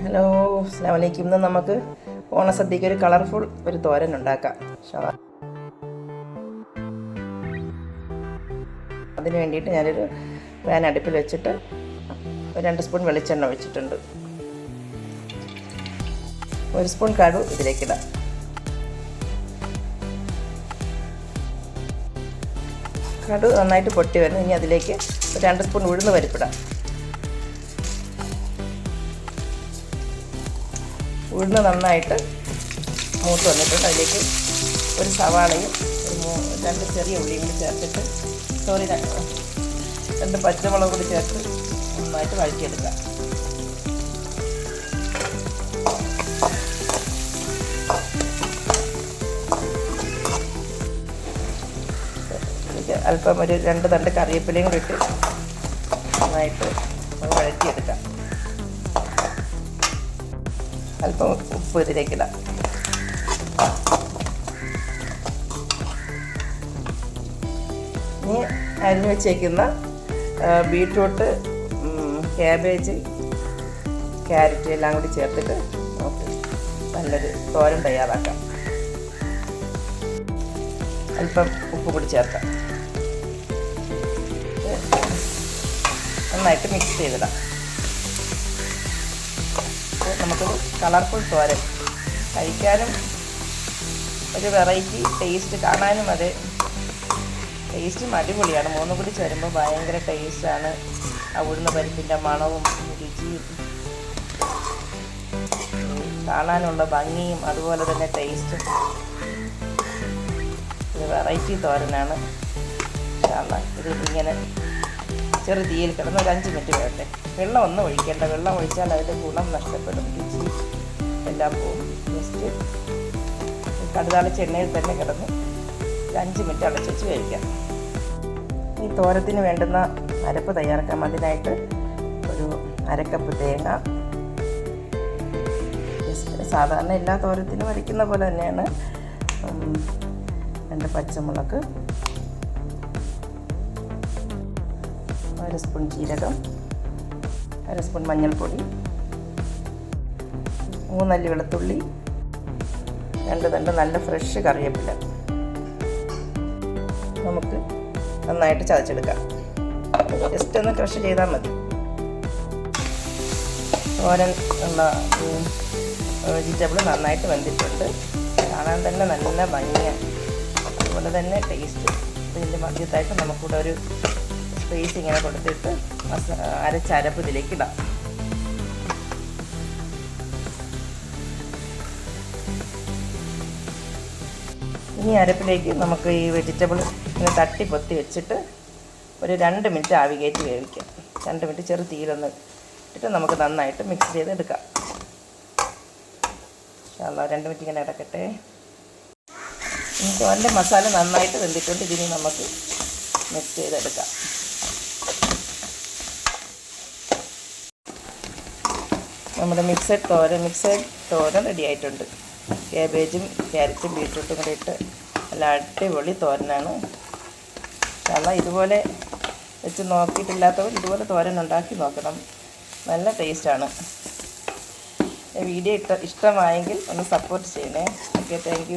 Hello അസ്സാം വലൈക്കും ഇന്ന് നമുക്ക് ഓണസദ്യക്ക് ഒരു കളർഫുൾ ഒരു തോരൻ ഉണ്ടാക്കാം. ഷവാ അതിന് വേണ്ടിയിട്ട് ഞാനൊരു പാൻ അടുപ്പിൽ വെച്ചിട്ട് ഒരു രണ്ട് സ്പൂൺ വെളിച്ചെണ്ണ വെച്ചിട്ടുണ്ട് ഒരു സ്പൂൺ കടു ഇതിലേക്കിടാം. കടു നന്നായിട്ട് പൊട്ടി വരുന്നു. ഇനി അതിലേക്ക് രണ്ട് സ്പൂൺ ഉഴുന്ന് പരിപ്പിടാം ഉഴുന്ന് നന്നായിട്ട് മൂത്ത് വന്നിട്ടുണ്ട്. അതിലേക്ക് ഒരു സവാളയും ഒരു രണ്ട് ചെറിയ ഉള്ളിയും കൂടി ചേർത്തിട്ട് സോറി രണ്ട് പച്ചമുളക് കൂടി ചേർത്ത് നന്നായിട്ട് ഇതിലേക്ക് അല്പം ഒരു രണ്ട് തണ്ട് കറിവേപ്പിലയും കൂടി ഇട്ട് നന്നായിട്ട് വഴറ്റിയെടുക്കാം. അല്പം ഉപ്പ് ഇതിലേക്കിടാം ഇനി അരിഞ്ഞു വെച്ചേക്കുന്ന ബീട്രൂട്ട് ക്യാബേജ് ക്യാരറ്റ് എല്ലാം കൂടി ചേർത്തിട്ട് നമുക്ക് നല്ലൊരു തോരൻ തയ്യാറാക്കാം. അല്പം ഉപ്പ് കൂടി ചേർക്കാം. നന്നായിട്ട് മിക്സ് ചെയ്തിടാം. നമുക്കൊരു കളർഫുൾ തോരൻ. കഴിക്കാനും ഒരു വെറൈറ്റി ടേസ്റ്റ് കാണാനും അതെ ടേസ്റ്റും അടിപൊളിയാണ്. മൂന്ന് കൂടി ചേരുമ്പോൾ ഭയങ്കര ടേസ്റ്റാണ് അവിടുന്ന് പരിപ്പിന്റെ മണവും രുചിയും കാണാനുള്ള ഭംഗിയും അതുപോലെ തന്നെ ടേസ്റ്റും ഒരു വെറൈറ്റി തോരനാണ്. ഇങ്ങനെ ചെറു തീയിൽ കിടന്ന് ഒരു അഞ്ച് മിനിറ്റ് വേണ്ടേ? വെള്ളം ഒന്നും ഒഴിക്കേണ്ട. വെള്ളം ഒഴിച്ചാൽ അതിന്റെ ഗുണം നഷ്ടപ്പെടും. രുചി എല്ലാം പോകും ജസ്റ്റ് കടുതാളി എണ്ണയിൽ തന്നെ കിടന്ന് ഒരു അഞ്ച് മിനിറ്റ് അടച്ചു വെച്ച് വേവിക്കാം ഈ തോരത്തിന് വേണ്ടുന്ന അരപ്പ് തയ്യാറാക്കാം. അതിനായിട്ട് ഒരു അരക്കപ്പ് തേങ്ങ. സാധാരണ എല്ലാ തോരത്തിനും അരയ്ക്കുന്ന പോലെ തന്നെയാണ്. രണ്ട് പച്ചമുളക്. അര സ്പൂൺ ജീരകം അര സ്പൂൺ മഞ്ഞൾപ്പൊടി മൂന്നല്ലി വെളുത്തുള്ളി രണ്ട് തണ്ട് നല്ല ഫ്രഷ് കറിവേപ്പില. നമുക്ക് നന്നായിട്ട് ചതച്ചെടുക്കാം. ജസ്റ്റ് ഒന്ന് ക്രഷ് ചെയ്താൽ മതി. ഓരൻ ഉള്ള വെജിറ്റബിൾ നന്നായിട്ട് വെന്തിട്ടുണ്ട്. കാണാൻ തന്നെ നല്ല ഭംഗിയാണ് അതുപോലെ തന്നെ ടേസ്റ്റ് ഇതിന്റെ മധ്യത്തായിട്ട് നമുക്കിവിടെ ഒരു സ്പേസ് ഇങ്ങനെ കൊടുത്തിട്ട് അരച്ചരപ്പ് ഇതിലേക്ക് ഇടാം. ഇനി അരപ്പിലേക്ക് നമുക്ക് ഈ വെജിറ്റബിൾ ഇങ്ങനെ തട്ടി പൊത്തി വെച്ചിട്ട് ഒരു രണ്ട് മിനിറ്റ് ആവി കയറ്റി വേവിക്കാം. രണ്ട് മിനിറ്റ് ചെറു തീരൊന്ന് ഇട്ടിട്ട് നമുക്ക് നന്നായിട്ട് മിക്സ് ചെയ്തെടുക്കാം. ഇൻഷാല്ലാ രണ്ട് മിനിറ്റ് ഇങ്ങനെ ഇടക്കട്ടെ ഇനി തോരന്റെ മസാല നന്നായിട്ട് വെന്തിട്ടുണ്ട്. ഇതിനി നമുക്ക് മിക്സ് ചെയ്തെടുക്കാം. നമ്മുടെ മിക്സഡ് തോരൻ മിക്സഡ് തോരൻ റെഡി ആയിട്ടുണ്ട്. ക്യാബേജും ക്യാരറ്റും ബീട്രൂട്ടും കൂടെ ഇട്ട് നല്ല അടിപൊളി തോരനാണ്. കാരണം ഇതുപോലെ വെച്ച് നോക്കിയിട്ടില്ലാത്തവർ ഇതുപോലെ തോരൻ ഉണ്ടാക്കി നോക്കണം. നല്ല ടേസ്റ്റാണ് വീഡിയോ ഇഷ്ട ഇഷ്ടമായെങ്കിൽ ഒന്ന് സപ്പോർട്ട് ചെയ്യണേ. Okay thank